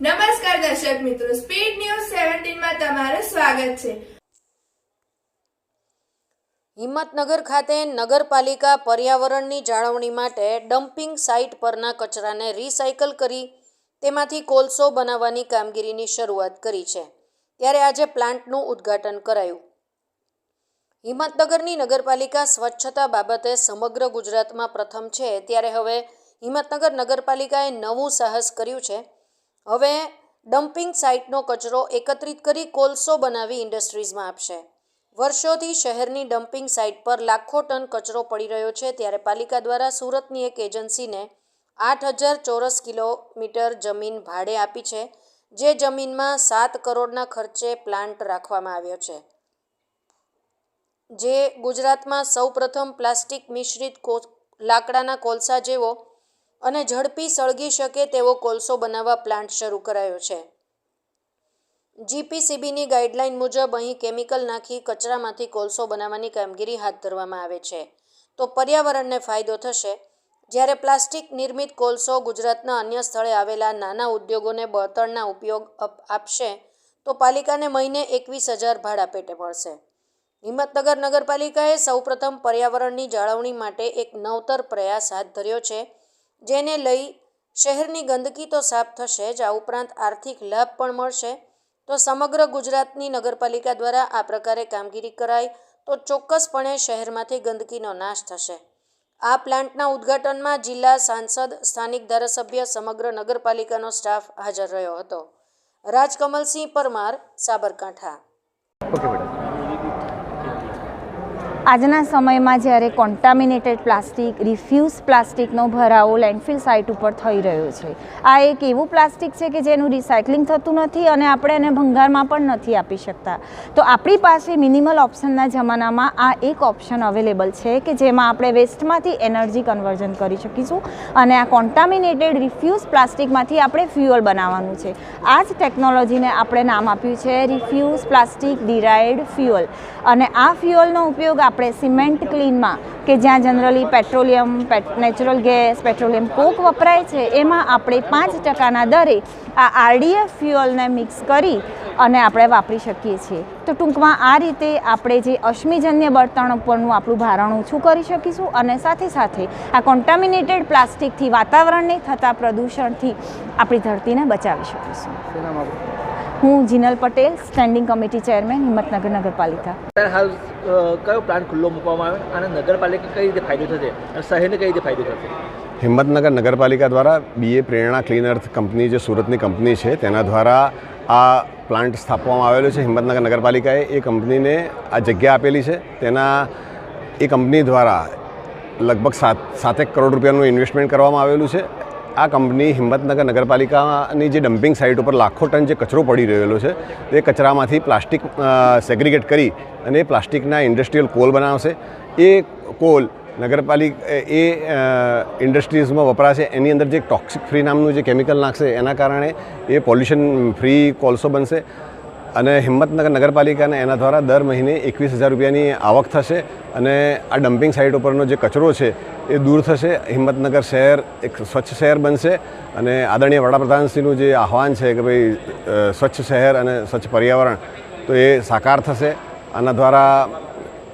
નમસ્કાર દર્શક મિત્રો સ્પીડ ન્યૂઝ સેવન્ટીનમાં તમારું સ્વાગત છે. હિંમતનગર ખાતે નગરપાલિકા પર્યાવરણની જાળવણી માટે ડમ્પિંગ સાઇટ પરના કચરાને રિસાયકલ કરી તેમાંથી કોલસો બનાવવાની કામગીરીની શરૂઆત કરી છે. ત્યારે આજે પ્લાન્ટનું ઉદ્ઘાટન કરાયું. હિંમતનગરની નગરપાલિકા સ્વચ્છતા બાબતે સમગ્ર ગુજરાતમાં પ્રથમ છે. ત્યારે હવે હિંમતનગર નગરપાલિકાએ નવું સાહસ કર્યું છે. હવે ડમ્પિંગ સાઇટનો કચરો એકત્રિત કરી કોલસો બનાવી ઇન્ડસ્ટ્રીઝમાં આપશે. વર્ષોથી શહેરની ડમ્પિંગ સાઇટ પર લાખો ટન કચરો પડી રહ્યો છે ત્યારે પાલિકા દ્વારા સુરતની એક એજન્સીને આઠ હજાર ચોરસ કિલોમીટર જમીન ભાડે આપી છે, જે જમીનમાં સાત કરોડના ખર્ચે પ્લાન્ટ રાખવામાં આવ્યો છે. જે ગુજરાતમાં સૌપ્રથમ પ્લાસ્ટિક મિશ્રિત લાકડાના કોલસા જેવો અને ઝડપી સળગી શકે તેવો કોલસો બનાવવા પ્લાન્ટ શરૂ કરાયો છે. જીપીસીબીની ગાઈડલાઈન મુજબ અહીં કેમિકલ નાખી કચરામાંથી કોલસો બનાવવાની કામગીરી હાથ ધરવામાં આવે છે. તો પર્યાવરણને ફાયદો થશે. જ્યારે પ્લાસ્ટિક નિર્મિત કોલસો ગુજરાતના અન્ય સ્થળે આવેલા નાના ઉદ્યોગોને બળતણના ઉપયોગ આપશે, તો પાલિકાને મહિને એકવીસ હજાર ભાડા પેટે મળશે. હિંમતનગર નગરપાલિકાએ સૌપ્રથમ પર્યાવરણની જાળવણી માટે એક નવતર પ્રયાસ હાથ ધર્યો છે. જેને લઈ શહેરની ગંદકી તો સાફ થશે જ, આ ઉપરાંત આર્થિક લાભ પણ મળશે. તો સમગ્ર ગુજરાતની નગરપાલિકા દ્વારા આ પ્રકારે કામગીરી કરાય તો ચોક્કસપણે શહેરમાંથી ગંદકીનો નાશ થશે. આ પ્લાન્ટના ઉદ્ઘાટનમાં જિલ્લા સાંસદ, સ્થાનિક ધારાસભ્ય, સમગ્ર નગરપાલિકાનો સ્ટાફ હાજર રહ્યો હતો. રાજકમલસિંહ પરમાર, સાબરકાંઠા. ઓકે આજના સમયમાં જ્યારે કોન્ટામિનેટેડ પ્લાસ્ટિક રિફ્યુઝ પ્લાસ્ટિકનો ભરાવો લેન્ડફિલ સાઇટ ઉપર થઈ રહ્યો છે. આ એક એવું પ્લાસ્ટિક છે કે જેનું રિસાયકલિંગ થતું નથી અને આપણે એને ભંગારમાં પણ નથી આપી શકતા. તો આપણી પાસે મિનિમલ ઓપ્શનના જમાનામાં આ એક ઓપ્શન અવેલેબલ છે કે જેમાં આપણે વેસ્ટમાંથી એનર્જી કન્વર્ઝન કરી શકીશું અને આ કોન્ટામિનેટેડ રિફ્યુઝ પ્લાસ્ટિકમાંથી આપણે ફ્યુઅલ બનાવવાનું છે. આ જ ટેકનોલોજીને આપણે નામ આપ્યું છે રિફ્યુઝ પ્લાસ્ટિક ડિરાઇડ ફ્યુઅલ અને આ ફ્યુઅલનો ઉપયોગ આપણે સિમેન્ટ ક્લીનમાં કે જ્યાં generally petroleum natural gas, petroleum coke વપરાય છે, એમાં આપણે પાંચ ટકાના દરે આ આરડીએફ ફ્યુઅલને મિક્સ કરી અને આપણે વાપરી શકીએ છીએ. તો ટૂંકમાં આ રીતે આપણે જે અશ્મિજન્ય બળતણ ઉપરનું આપણું ભારણ ઓછું કરી શકીશું અને સાથે સાથે આ કોન્ટામિનેટેડ પ્લાસ્ટિકથી વાતાવરણને થતા પ્રદૂષણથી આપણી ધરતીને બચાવી શકીશું. આપણું હું Jinal Patel standing committee chairman Himmatnagar નગરપાલિકા. અત્યારે હાલ કયો પ્લાન્ટ ખુલ્લો મૂકવામાં આવે અને નગરપાલિકા કઈ રીતે ફાયદો થશે અને શહેરને કઈ રીતે ફાયદો થશે? હિંમતનગર નગરપાલિકા દ્વારા બીએ પ્રેરણા ક્લીન અર્થ કંપની જે સુરતની કંપની છે તેના દ્વારા આ પ્લાન્ટ સ્થાપવામાં આવેલો છે. હિંમતનગર નગરપાલિકાએ એ કંપનીને આ જગ્યા આપેલી છે. તેના એ કંપની દ્વારા લગભગ સાત સાતેક કરોડ રૂપિયાનું ઇન્વેસ્ટમેન્ટ કરવામાં આવેલું છે. આ કંપની હિંમતનગર નગરપાલિકાની જે ડમ્પિંગ સાઇટ ઉપર લાખો ટન જે કચરો પડી રહેલો છે, તે કચરામાંથી પ્લાસ્ટિક સેગ્રીગેટ કરી અને પ્લાસ્ટિકના ઇન્ડસ્ટ્રીયલ કોલ બનાવશે. એ કોલ નગરપાલિકા, એ ઇન્ડસ્ટ્રીઝમાં વપરાશે. એની અંદર જે ટોક્સિક ફ્રી નામનું જે કેમિકલ નાખશે, એના કારણે એ પોલ્યુશન ફ્રી કોલસો બનશે. અને હિંમતનગર નગરપાલિકાને એના દ્વારા દર મહિને એકવીસ હજાર રૂપિયાની આવક થશે. અને આ ડમ્પિંગ સાઇટ ઉપરનો જે કચરો છે એ દૂર થશે. હિંમતનગર શહેર એક સ્વચ્છ શહેર બનશે અને આદરણીય વડાપ્રધાનશ્રીનું જે આહવાન છે કે ભાઈ સ્વચ્છ શહેર અને સ્વચ્છ પર્યાવરણ તો એ સાકાર થશે. આના દ્વારા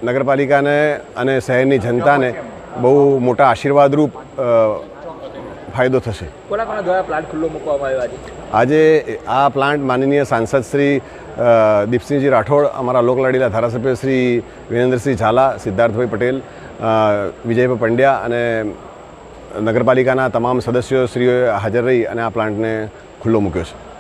નગરપાલિકાને અને શહેરની જનતાને બહુ મોટા આશીર્વાદરૂપ ફાયદો થશે. કોના કોના દ્વારા પ્લાન્ટ ખુલ્લો મૂકવામાં આવ્યો આજે? આજે આ પ્લાન્ટ માનનીય સાંસદ શ્રી દીપસિંહજી રાઠોડ અમારા લોકલાડીલા ધારાસભ્ય શ્રી વિરેન્દ્રસિંહ ઝાલા સિદ્ધાર્થભાઈ પટેલ વિજયભાઈ પંડ્યા અને નગરપાલિકાના તમામ સદસ્યો શ્રીઓએ હાજર રહી અને આ પ્લાન્ટને ખુલ્લો મૂક્યો છે.